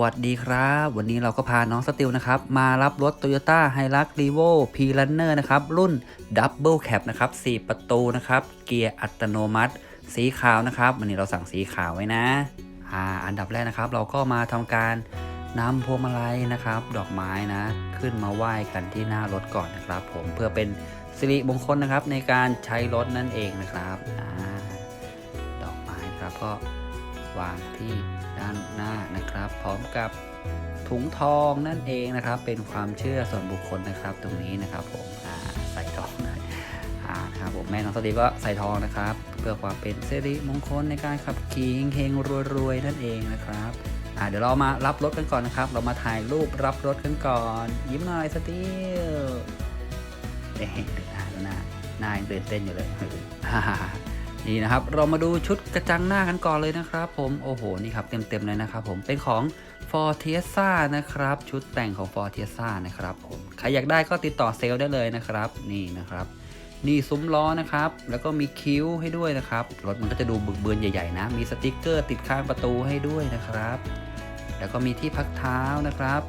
วัสดีครับ วันนี้เราก็พาน้องสติลนะครับ มารับรถ Toyota h i l u x r e v o p Runner นะครับ รุ่น Double Cab นะครับ 4 ประตูนะครับ เกียร์อัตโนมัติ สีขาวนะครับ วันนี้เราสั่งสีขาวไว้นะอ่าอันดับแรกนะครับ เราก็มาทำการนำพวงมาลัยนะครับ ดอกไม้นะ ขึ้นมาไหว้กันที่หน้ารถก่อนนะครับ ผมเพื่อเป็นสิริมงคลนะครับ ในการใช้รถนั่นเองนะครับอดอกไม้ครับก็วางที่ด้านหน้า พร้อมกับถุงทองนั่นเองนะครับ เป็นความเชื่อส่วนบุคคลนะครับ ตรงนี้นะครับผมใส่ทองนะอ่านะครับผมแม่น้องสตีก็ใส่ทองนะครับ เพื่อความเป็นสิริมงคลในการขับขี่เฮงๆรวยๆนั่นเองนะครับเดี๋ยวเรามารับรถกันก่อนนะครับ เรามาถ่ายรูปรับรถกันก่อน ยิ้มหน่อยสตีฟเอ๊ะดูหน้าหน้าหน้ายังตื่นเต้นอยู่เลย นี่นะครับเรามาดูชุดกระจังหน้ากันก่อนเลยนะครับ ผมโอ้โหนี่ครับเต็มๆเลยนะครับผมเป็นของ f o r t i e s a นะครับชุดแต่งของ f o r t i e s a นะครับผมใครอยากได้ก็ติดต่อเซลล์ได้เลยนะครับนี่นะครับ นี่ซุ้มล้อนะครับ แล้วก็มีคิ้วให้ด้วยนะครับรถมันก็จะดูบึกเบือนใหญ่ๆนะ มีสติกเกอร์ติดข้างประตูให้ด้วยนะครับ แล้วก็มีที่พักเท้านะครับ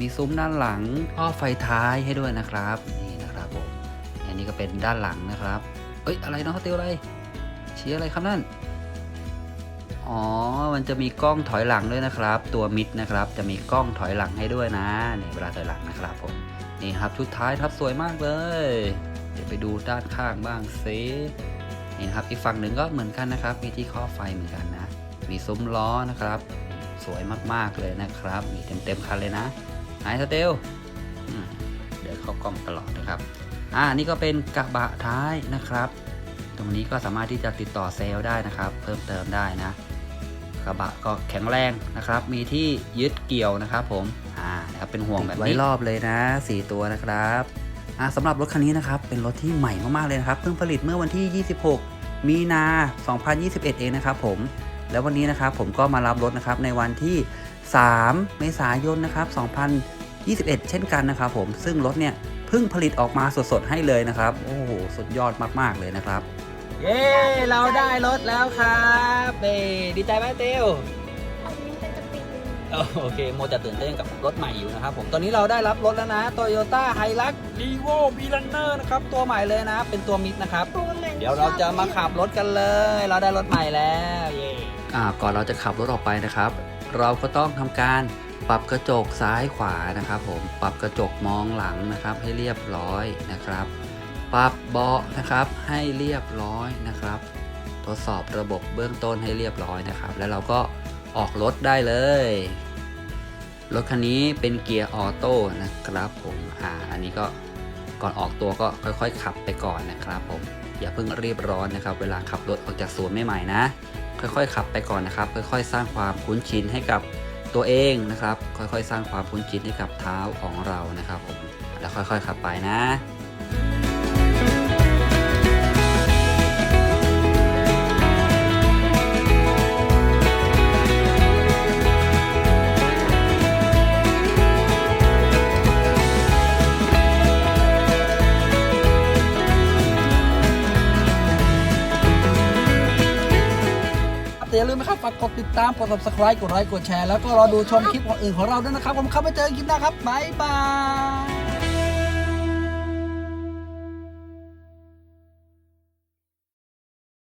มีซุ้มด้านหลังท่อไฟท้ายให้ด้วยนะครับนี่นะครับผมอันนี้ก็เป็นด้านหลังนะครับเอ้ยอะไรน้องเติวอะไร ชี้อะไรครับนั่น อ๋อ มันจะมีกล้องถอยหลังด้วยนะครับ ตัวมิดนะครับ จะมีกล้องถอยหลังให้ด้วยนะนี่เวลาถอยหลังนะครับผม นี่ครับชุดท้ายครับสวยมากเลย เดี๋ยวไปดูด้านข้างบ้างซินี่ครับ อีกฝั่งหนึ่งก็เหมือนกันนะครับ มีที่ข้อไฟเหมือนกันนะ มีซุ้มล้อนะครับ สวยมากๆเลยนะครับมีเต็มๆคันเลยนะไอสเตลเดี๋ยวเข้ากล้องตลอดนะครับ อ่า นี่ก็เป็นกระบะท้ายนะครับ ตรงนี้ก็สามารถที่จะติดต่อเซลล์ได้นะครับ เพิ่มเติมได้นะกระบะก็แข็งแรงนะครับ มีที่ยึดเกี่ยวนะครับ ผมอ่านะครับเป็นห่วงแบบนี้ไว้รอบเลยนะ 4 ตัวนะครับอ่าสำหรับรถคันนี้นะครับ เป็นรถที่ใหม่มากๆเลยนะครับเพิ่งผลิตเมื่อวันที่ 26 มีนา 2021 เองนะครับ ผมแล้ววันนี้นะครับผมก็มารับรถนะครับในวันที่ 3 เมษายนนะครับ 2021 เช่นกันนะครับผมซึ่งรถเนี่ยเพิ่งผลิตออกมาสดๆให้เลยนะครับ โอ้โห สุดยอดมากๆเลยนะครับ เย้เราได้รถแล้วครับเบดีใจไหมเตียวอันนี้เป็นจะปิดโอเคโมจะตื่นเต้นกับรถใหม่อยู่นะครับผมตอนนี้เราได้รับรถแล้วนะ Toyota Hilux Revo v r u n n e r นะครับตัวใหม่เลยนะ เป็นตัวมิดนะครับตัวเหมือนเดี๋ยวเราจะมาขับรถกันเลย เราได้รถใหม่แล้วเย่อ่าก่อนเราจะขับรถออกไปนะครับ เราก็ต้องทำการปรับกระจกซ้ายขวานะครับ ผมปรับกระจกมองหลังนะครับ ให้เรียบร้อยนะครับ ปรับเบาะนะครับให้เรียบร้อยนะครับ ทดสอบระบบเบื้องต้นให้เรียบร้อยนะครับ แล้วเราก็ออกรถได้เลย รถคันนี้เป็นเกียร์ออโต้นะครับผมอ่าอันนี้ก็ก่อนออกตัวก็ค่อยๆ ขับไปก่อนนะครับผมอย่าเพิ่งรีบร้อนนะครับ เวลาขับรถออกจากศูนย์ใหม่ๆนะ ค่อยๆ ขับไปก่อนนะครับ ค่อยๆ สร้างความคุ้นชินให้กับตัวเองนะครับ ค่อยๆ สร้างความคุ้นชินให้กับเท้าของเรานะครับผมแล้วค่อยๆ ขับไปนะ แต่อย่าลืมนะครับฝากกดติดตามกด subscribe กดไลค์กดแชร์แล้วก็รอดูชมคลิปอื่นของเราด้วยนะครับผมเข้าไปเจอกันคลิปหน้าครับบ๊ายบาย